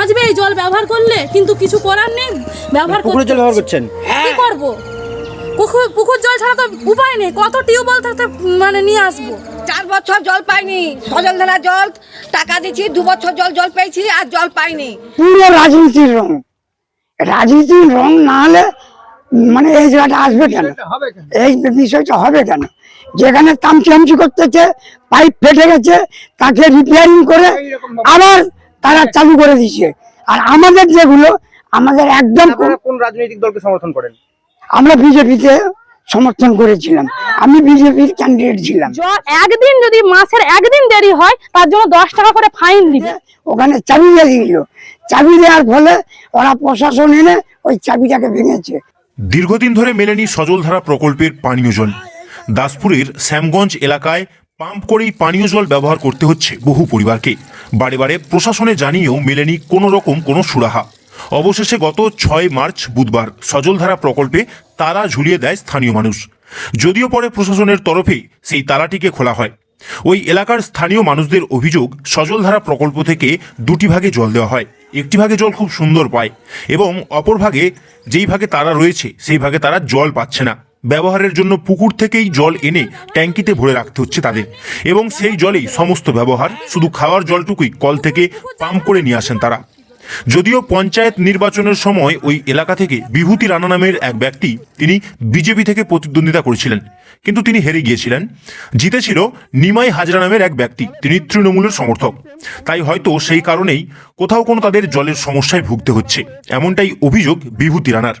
বাঁচবে এই জল ব্যবহার করলে? কিন্তু কিছু করার নেই ব্যবহার পুকুরের জল ব্যবহার করছেন? কি করব? পুকুর পুকুর জল ছাড়া তো উপায় নেই কত টিউবওয়েল থাকতে মানে নিয়ে আসব? চার বছর জল পাইনি সজল ধারা জল টাকা দিচ্ছি দু বছর জল জল পেয়েছি আর জল পাইনি। পুরো রাজনীতির রং। রাজনীতির রং না হলে মানে এই জায়গাটা আসবে কেন? এই বিষয়টা হবে কেন? যেখানে তামচামচি করতেছে পাইপ ফেটে গেছে তাকে রিপেয়ারিং করে আবার তারা চালু করে দিচ্ছে আর আমাদের যেগুলো আমাদের একদম কোন- রাজনৈতিক দলকে সমর্থন করেন? আমরা বিজেপিতে সমর্থন করেছিলাম। আমি বিজেপির ক্যান্ডিডেট ছিলাম। একদিন যদি মাসের একদিন দেরি হয় তার জন্য দশ টাকা করে ফাইন দিবে। ওখানে চাবি দিয়ে দিল। চাবি দেওয়ার ফলে ওরা প্রশাসন এনে ওই চাবিটাকে ভেঙেছে। দীর্ঘদিন ধরে মেলেনি সজলধারা প্রকল্পের পানীয় জল দাসপুরের শ্যামগঞ্জ এলাকায় পাম্প করেই পানীয় জল ব্যবহার করতে হচ্ছে বহু পরিবারকে। বারে বারে প্রশাসনে জানিয়েও মেলেনি কোনো রকম কোনো সুরাহা। অবশেষে গত ছয় মার্চ বুধবার সজলধারা প্রকল্পে তারা ঝুলিয়ে দেয় স্থানীয় মানুষ। যদিও পরে প্রশাসনের তরফেই সেই তালাটিকে খোলা হয়। ওই এলাকার স্থানীয় মানুষদের অভিযোগ, সজলধারা প্রকল্প থেকে দুটি ভাগে জল দেওয়া হয়। একটি ভাগে জল খুব সুন্দর পায় এবং অপর ভাগে যেই ভাগে তারা রয়েছে, সেই ভাগে তারা জল পাচ্ছে না। ব্যবহারের জন্য পুকুর থেকেই জল এনে ট্যাঙ্কিতে ভরে রাখতে হচ্ছে তাদের। এবং সেই জলেই সমস্ত ব্যবহার, শুধু খাওয়ার জলটুকুই কল থেকে পাম্প করে নিয়ে আসেন তারা। যদিও পঞ্চায়েত নির্বাচনের সময় ওই এলাকা থেকে বিভূতি রানা নামের এক ব্যক্তি তিনি বিজেপি থেকে প্রতিদ্বন্দ্বিতা করেছিলেন। কিন্তু তিনি হেরে গিয়েছিলেন। জিতেছিল নিমাই হাজরা নামের এক ব্যক্তি। তিনি তৃণমূলের সমর্থক। তাই হয়তো সেই কারণেই কোথাও কোনো তাদের জলের সমস্যায় ভুগতে হচ্ছে। এমনটাই অভিযোগ বিভূতি রানার।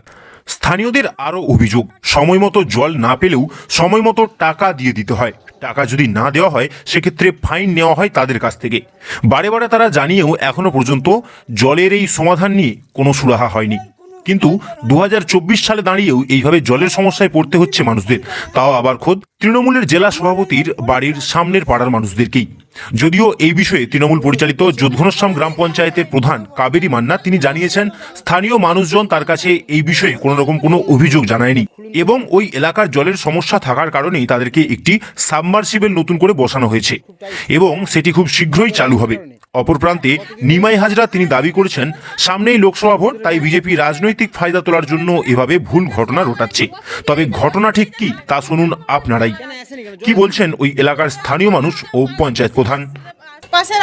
স্থানীয়দের আরও অভিযোগ সময় মতো জল না পেলেও সময় মতো টাকা দিয়ে দিতে হয়। টাকা যদি না দেওয়া হয়, সেক্ষেত্রে ফাইন নেওয়া হয় তাদের কাছ থেকে। বারে বারে তারা জানিয়েও এখনও পর্যন্ত জলের এই সমাধান নিয়ে কোনো সুরাহা হয়নি। কিন্তু দু হাজার চব্বিশ সালে দাঁড়িয়েও এইভাবে জলের সমস্যায় পড়তে হচ্ছে মানুষদের। তাও আবার খোদ তৃণমূলের জেলা সভাপতির বাড়ির সামনের পাড়ার মানুষদেরকেই। যদিও এই বিষয়ে তৃণমূল পরিচালিত যোধঘনশ্যাম গ্রাম পঞ্চায়েতের প্রধান কাবেরী মান্না তিনি জানিয়েছেন, স্থানীয় মানুষজন তার কাছে এই বিষয়ে কোনো রকম কোনো অভিযোগ জানায়নি এবং ওই এলাকার জলের সমস্যা থাকার কারণেই তাদেরকে একটি সাবমার্সিবল নতুন করে বসানো হয়েছে এবং সেটি খুব শীঘ্রই চালু হবে। অপর প্রান্তে নিমাই হাজরা তিনি দাবি করেছেন সামনেই লোকসভা ভোট তাই বিজেপি রাজনৈতিক ফায়দা তোলার জন্য এভাবে ভুল ঘটনা রোটাচ্ছে। তবে ঘটনা ঠিক কি তা শুনুন আপনারাই। কি বলছেন ওই এলাকার স্থানীয় মানুষ ও পঞ্চায়েত প্রধান? পাশের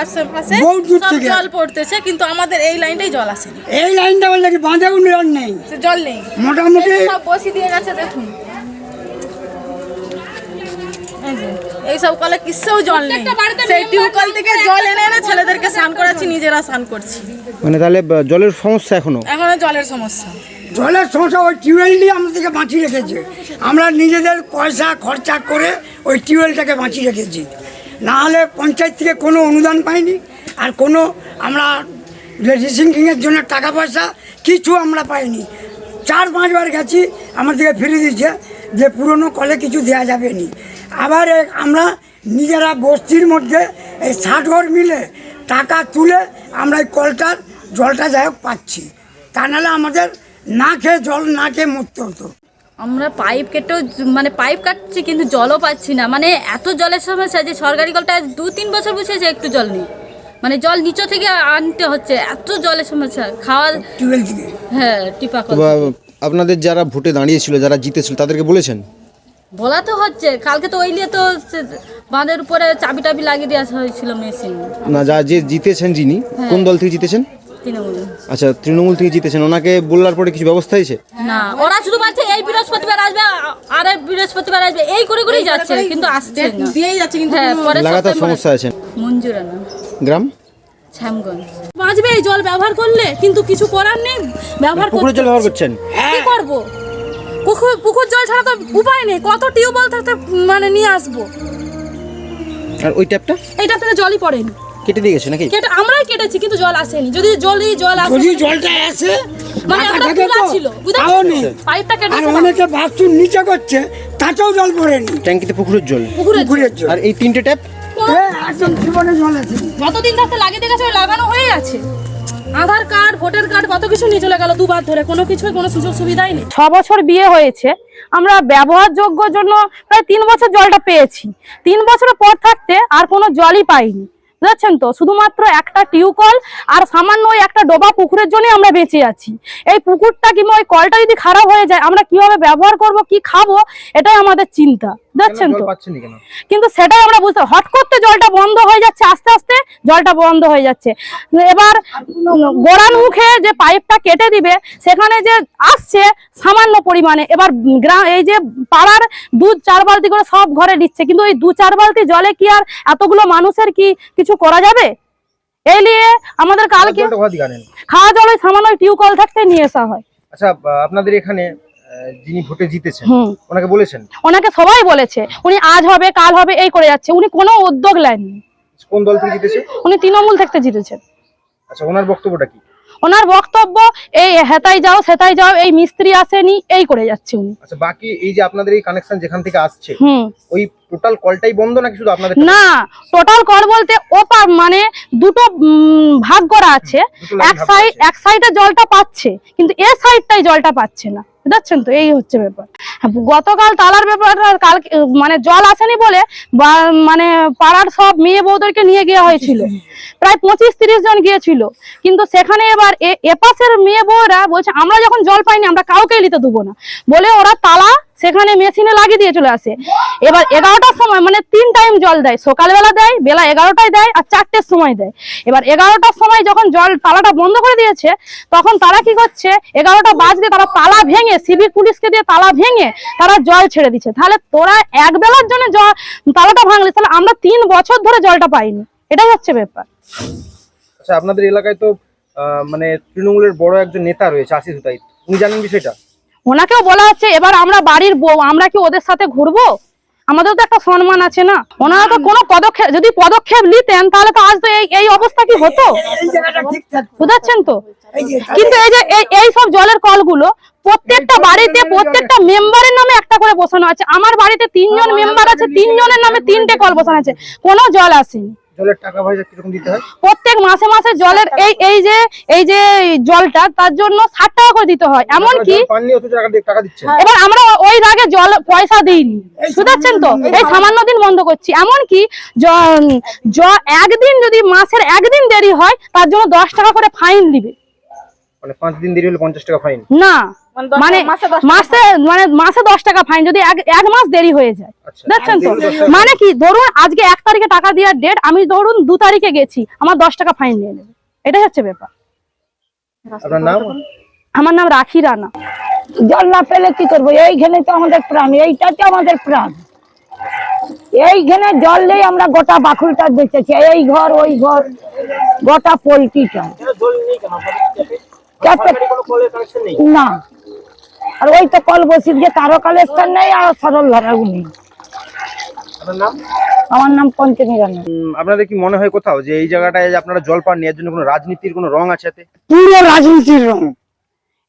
আশেপাশে সব জল পড়তেছে কিন্তু আমাদের এই লাইনটাই জল আসেনি। এই লাইনটা বললে কি বাঁধে উন্নয়ন নেই? জল নেই। মোটামুটি সব বসি দিয়ে গেছে দেখুন। এই যে, এইসব কলে কিসেও জল নেই। সেই টিউবকল থেকে জল এনে এনে ছেলেদেরকে স্নান করাচ্ছি নিজেরা স্নান করছি। মানে তাহলে জলের সমস্যা এখনও? এখনও জলের সমস্যা। জলের সমস্যা ওই টিউবওয়েলটি আমাদেরকে বাঁচিয়ে রেখেছে। আমরা নিজেদের পয়সা খরচা করে ওই টিউবওয়েলটাকে বাঁচিয়ে রেখেছি। না হলে পঞ্চায়েত থেকে কোনো অনুদান পাইনি আর কোনো আমরা রিসিঙ্কিংয়ের জন্য টাকা পয়সা কিছু আমরা পাইনি। চার পাঁচবার গেছি আমাদেরকে ফিরে দিচ্ছে যে পুরনো কলে কিছু দেওয়া যাবে নি। আবার আমরা নিজেরা বস্তির মধ্যে এই ঘর মিলে টাকা তুলে আমরা এই কলটার জলটা যাই হোক পাচ্ছি। তা নাহলে আমাদের না খেয়ে জল না খেয়ে মরতে হতো। আমরা পাইপ কেটেও মানে পাইপ কাটছি কিন্তু জলও পাচ্ছি না। মানে এত জলের সমস্যা যে সরকারি কলটা দু তিন বছর বসেছে একটু জল নেই। মানে জল নিচে থেকে আনতে হচ্ছে। এত জলের সমস্যা। খাওয়ার হ্যাঁ টিপা আপনাদের যারা ভোটে দাঁড়িয়েছিল যারা জিতেছিল তাদেরকে বলেছেন? বলা তো হচ্ছে কালকে তো ওই নিয়ে তো বাঁধের উপরে চাবি টাবি লাগিয়ে দেওয়া হয়েছিল মেশিন। না যা যে জিতেছেন যিনি কোন দল থেকে জিতেছেন? আচ্ছা তৃণমূল থেকে জিতেছেন ওনাকে বললার পরে কিছু ব্যবস্থা হয়েছে? না ওরা শুধু বলছে এই বৃহস্পতিবার আসবে আর এই বৃহস্পতিবার আসবে এই করে করেই যাচ্ছে কিন্তু আসছে না। দিয়েই যাচ্ছে কিন্তু হ্যাঁ পরে লাগাতার সমস্যা আছেন মঞ্জুরানা গ্রাম? শ্যামগঞ্জ। বাঁচবে এই জল ব্যবহার করলে কিন্তু কিছু করার নেই ব্যবহার করতে জল ব্যবহার করছেন? কি করব? পুকুর পুকুর জল ছাড়া তো উপায় নেই। কত টিউবওয়েল থাকতে মানে নিয়ে আসব। আর ওই ট্যাপটা? এইটা থেকে জলই পড়েনি। কেটে দিয়ে গেছে নাকি? কেটে আমরাই কেটেছি কিন্তু জল আসেনি। যদি জলই জল আসে যদি জলটা আসে মানে আমরা খোলা ছিল। বুঝতে তাও নেই। পাইপটা আর কেটেছে অনেকে বাথরুম নিচে করছে তাতেও জল পড়েনি। ট্যাঙ্কিতে পুকুরের জল। পুকুরের জল। আর এই তিনটে ট্যাপ? হ্যাঁ, একদম জীবনে জল আছে। যতদিন থাকতে লাগিয়ে দিয়ে গেছে লাগানো হয়ে আছে। আধার কার্ড, ভোটার কার্ড, কত কিছু নিয়ে চলে গেল দুবার ধরে। কোনো কিছুই, কোনো সুযোগ সুবিধাই নেই। ছ বছর বিয়ে হয়েছে। আমরা ব্যবহারযোগ্য জন্য প্রায় তিন বছর জলটা পেয়েছি। তিন বছরের পর থাকতে আর কোনো জলই পাইনি। বুঝতে তো? শুধুমাত্র একটা টিউকল আর সামান্য ওই একটা ডোবা পুকুরের জন্যই আমরা বেঁচে আছি। এই পুকুরটা কিংবা ওই কলটা যদি খারাপ হয়ে যায়, আমরা কীভাবে ব্যবহার করব, কি খাব, এটাই আমাদের চিন্তা। বুঝতে তো? কিন্তু সেটাই আমরা বুঝতে হট করতে জলটা বন্ধ হয়ে যাচ্ছে আস্তে আস্তে জলটা বন্ধ হয়ে যাচ্ছে। এবার গোড়ান মুখে যে পাইপটা কেটে দিবে সেখানে যে আসছে সামান্য পরিমাণে এবার গ্রাম এই যে পাড়ার দু চার বালতি করে সব ঘরে দিচ্ছে কিন্তু ওই দু চার বালতি জলে কি আর এতগুলো মানুষের কি কিছু করা যাবে? এই নিয়ে আমাদের কালকে খাওয়া জল ওই সামান্য টিউকল থাকতে নিয়ে আসা হয়। আচ্ছা আপনাদের এখানে যিনি ভোটে জিতেছেন ওনাকে বলেছেন? ওনাকে সবাই বলেছে উনি আজ হবে কাল হবে এই করে যাচ্ছে উনি কোনো উদ্যোগ নেননি। কোন দল থেকে জিতেছে? উনি তৃণমূল থেকে জিতেছেন। আচ্ছা ওনার বক্তব্যটা কি? ওনার বক্তব্য এই হেতাই যাও সেতাই যাও এই মিস্ত্রি আসেনি এই করে যাচ্ছে উনি। আচ্ছা বাকি এই যে আপনাদের এই কানেকশন যেখান থেকে আসছে হুম। ওই টোটাল কলটাই বন্ধ নাকি শুধু আপনাদের না টোটাল কর বলতে ওপার মানে দুটো ভাগ করা আছে। এক সাইড এক সাইডে জলটা পাচ্ছে কিন্তু এ সাইডটাই জলটা পাচ্ছে না। বুঝতে তো? এই হচ্ছে ব্যাপার। হ্যাঁ, গতকাল তালার ব্যাপার কাল মানে জল আসেনি বলে মানে পাড়ার সব মেয়ে বউদেরকে নিয়ে গিয়ে হয়েছিল। প্রায় পঁচিশ তিরিশ জন গিয়েছিল। কিন্তু সেখানে এবার এপাশের মেয়ে বউরা বলছে আমরা যখন জল পাইনি আমরা কাউকেই নিতে দেবো না। বলে ওরা তালা সেখানে মেশিনে লাগিয়ে দিয়ে চলে আসে। এবার এগারোটার সময় মানে তিন টাইম জল দেয়। সকালবেলা দেয়, বেলা এগারোটায় দেয় আর চারটের সময় দেয়। এবার এগারোটার সময় যখন জল তালাটা বন্ধ করে দিয়েছে, তখন তারা কি করছে? এগারোটা বাজলে তারা তালা ভেঙে সিভিক পুলিশকে দিয়ে তালা ভেঙে তারা জল ছেড়ে দিচ্ছে। তাহলে তোরা এক বেলার জন্য জল তালাটা ভাঙলে তাহলে আমরা তিন বছর ধরে জলটা পাইনি। এটাই হচ্ছে ব্যাপার। আচ্ছা আপনাদের এলাকায় তো মানে তৃণমূলের বড় একজন নেতা রয়েছে, আশিস উনি জানেন বিষয়টা? ওনাকেও বলা হচ্ছে এবার আমরা বাড়ির বউ আমরা কি ওদের সাথে ঘুরবো? আমাদের তো একটা সম্মান আছে না? ওনারা তো কোনো পদক্ষেপ যদি পদক্ষেপ নিতেন তাহলে তো আজ তো এই এই অবস্থা কি হতো? বুঝাচ্ছেন তো? কিন্তু এই যে এই- এই সব জলের কলগুলো প্রত্যেকটা বাড়িতে প্রত্যেকটা মেম্বারের নামে একটা করে বসানো আছে। আমার বাড়িতে তিনজন মেম্বার আছে তিনজনের নামে তিনটে কল বসানো আছে। কোনো জল আসেনি। জলের টাকা পয়সা কীরকম দিতে হয়? প্রত্যেক মাসে মাসে জলের এই এই যে এই যে জলটা তার জন্য ষাট টাকা করে দিতে হয়। টাকা দিচ্ছেন। এবার আমরা ওই রাগে জল পয়সা দিইনি। শুধাচ্ছেন তো? এই সামান্য দিন বন্ধ করছি। এমনকি জ- জ- একদিন যদি মাসের একদিন দেরি হয় তার জন্য দশ টাকা করে ফাইন দিবে। মানে পাঁচ দিন দেরি হলে পঞ্চাশ টাকা ফাইন? না। মানে মাসে মানে মাসে দশ টাকা ফাইন যদি এক এক মাস দেরি হয়ে যায়। আচ্ছা দেখছেন তো? মানে কি ধরুন আজকে এক তারিখে টাকা দেওয়ার ডেট আমি ধরুন দু তারিখে গেছি আমার দশ টাকা ফাইন নিয়ে নেবে। এটাই হচ্ছে ব্যাপার। আমার নাম রাখি রানা। জল না পেলে কি করব? এইখানে তো আমাদের প্রাণ এইটাতে আমাদের প্রাণ। এইখানে জল নেই আমরা গোটা বাকুলটা বেঁচেছি এই ঘর ওই ঘর গোটা পোলট্রিটা। না। আর ওই তো কল বসি যে তারও কালেকশন নেই আর সরল ধারাও নেই নাম? আমার নাম পঞ্চমী রানা। আপনাদের কি মনে হয় কোথাও যে এই জায়গাটায় আপনারা জল পাননি এর জন্য কোনো রাজনীতির কোনো রং আছে এতে? পুরো রাজনীতির রং।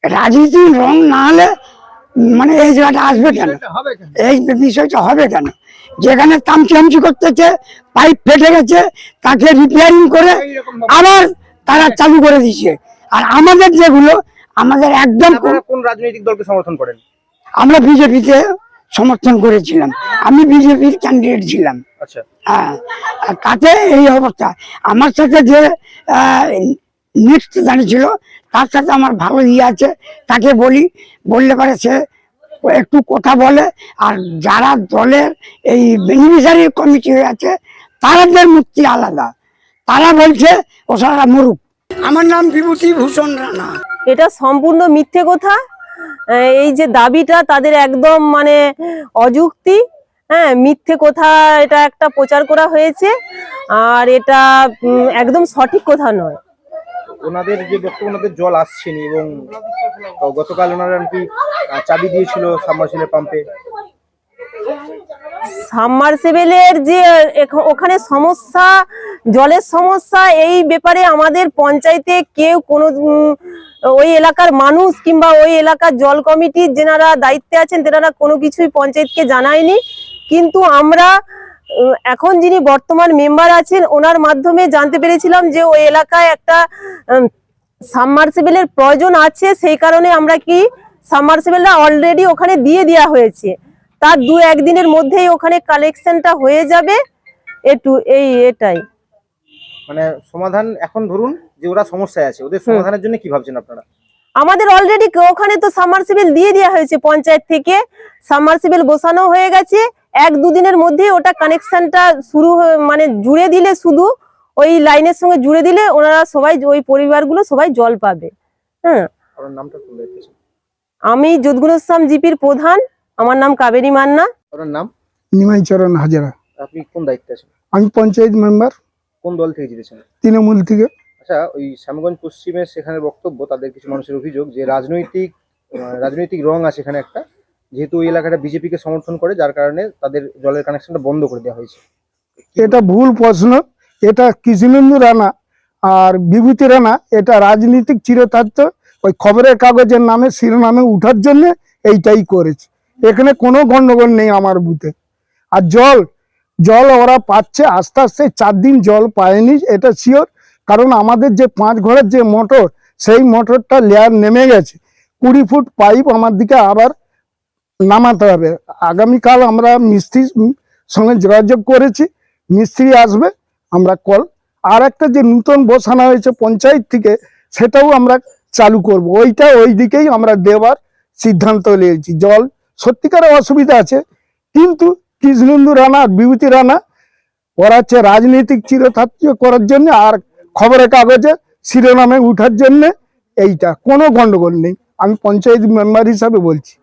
রাজনীতির রং না হলে মানে এই জায়গাটা আসবে কেন? এই বিষয়টা হবে কেন? যেখানে তামচামচি করতেছে পাইপ ফেটে গেছে তাকে রিপেয়ারিং করে আবার তারা চালু করে দিচ্ছে আর আমাদের যেগুলো আমাদের একদম কোন রাজনৈতিক দলকে সমর্থন করেন? আমরা বিজেপিতে সমর্থন করেছিলাম। আমি বিজেপির ক্যান্ডিডেট ছিলাম। আচ্ছা। হ্যাঁ। আর তাতে এই অবস্থা। আমার সাথে যে নেক্সট দাঁড়িয়েছিল তার সাথে আমার ভালো ইয়ে আছে। তাকে বলি বললে পারে সে একটু কথা বলে আর যারা দলের এই বেনিফিশিয়ারি কমিটি হয়ে আছে তাদের মুক্তি আলাদা। তারা বলছে ও সারা মরুক। আমার নাম বিভূতি ভূষণ রানা। এটা সম্পূর্ণ মিথ্যে কথা। এই যে দাবিটা তাদের একদম মানে অযুক্তি। হ্যাঁ মিথ্যে কথা এটা একটা প্রচার করা হয়েছে। আর এটা একদম সঠিক কথা নয়। ওনাদের যে বক্তব্য, ওনাদের জল আসছেনি এবং গতকাল ওনারা কি চাবি দিয়েছিল সাবমার্সিবলের পাম্পে। সাবমার্সিবলের যে ওখানে সমস্যা, জলের সমস্যা, এই ব্যাপারে আমাদের পঞ্চায়েতে কেউ কোনো ওই এলাকার মানুষ কিংবা ওই এলাকার জল কমিটির যেনারা দায়িত্বে আছেন, তেনারা কোনো কিছুই পঞ্চায়েতকে জানায়নি। কিন্তু আমরা এখন যিনি বর্তমান মেম্বার আছেন, ওনার মাধ্যমে জানতে পেরেছিলাম যে ওই এলাকায় একটা সাবমার্সিবলের প্রয়োজন আছে, সেই কারণে আমরা কি সাবমার্সিবলটা অলরেডি ওখানে দিয়ে দেওয়া হয়েছে। তার দু একদিনের মধ্যেই ওখানে কালেকশনটা হয়ে যাবে। একটু এই এটাই। মানে সমাধান এখন ধরুন যে ওরা সমস্যায় আছে ওদের সমাধানের জন্য কি ভাবছেন আপনারা? আমাদের অলরেডি ওখানে তো সাবমার্সিবল দিয়ে দেওয়া হয়েছে পঞ্চায়েত থেকে। সাবমার্সিবল বসানো হয়ে গেছে। এক দুদিনের মধ্যেই ওটা কানেকশনটা শুরু মানে জুড়ে দিলে শুধু ওই লাইনের সঙ্গে জুড়ে দিলে ওনারা সবাই ওই পরিবারগুলো সবাই জল পাবে। হ্যাঁ। আমি যদগুণস্বাম জিপির প্রধান। আমার নাম কাবেরী মান্না। আপনার নাম? নিমাই চরণ হাজারা। আপনি কোন দায়িত্বে আছেন? আমি পঞ্চায়েত মেম্বার। কোন দল থেকে জিতেছেন? তৃণমূল থেকে। আচ্ছা ওই শ্যামগঞ্জ পশ্চিমের সেখানে বক্তব্য তাদের কিছু মানুষের অভিযোগ যে রাজনৈতিক রাজনৈতিক রং আছে এখানে একটা। যেহেতু ওই এলাকাটা বিজেপিকে সমর্থন করে যার কারণে তাদের জলের কানেকশনটা বন্ধ করে দেওয়া হয়েছে। এটা ভুল প্রশ্ন। এটা কৃষ্ণেন্দু রানা আর বিভূতি রানা এটা রাজনীতিক চিরতার্থ। ওই খবরের কাগজের নামে শিরোনামে উঠার জন্য এইটাই করেছে। এখানে কোনো গন্ডগোল নেই আমার বুথে। আর জল জল ওরা পাচ্ছে, আস্তে আস্তে চার দিন জল পায়নি, এটা শিওর কারণ আমাদের যে পাঁচ ঘরের যে মোটর সেই মোটরটা লেয়ার নেমে গেছে। কুড়ি ফুট পাইপ আমার দিকে আবার নামাতে হবে। আগামীকাল আমরা মিস্ত্রির সঙ্গে যোগাযোগ করেছি, মিস্ত্রি আসবে, আমরা কল আর একটা যে নূতন বসানো হয়েছে পঞ্চায়েত থেকে, সেটাও আমরা চালু করব। ওইটা ওই দিকেই আমরা দেওয়ার সিদ্ধান্ত নিয়েছি। জল সত্যিকার অসুবিধা আছে। কিন্তু কৃষ্ণেন্দু রানা আর বিভূতি রানা, ওরা হচ্ছে রাজনৈতিক চিরতাত্য করার জন্য আর খবরের কাগজে শিরোনামে উঠার জন্য এইটা, কোনো গণ্ডগোল নেই। আমি পঞ্চায়েত মেম্বার হিসাবে বলছি।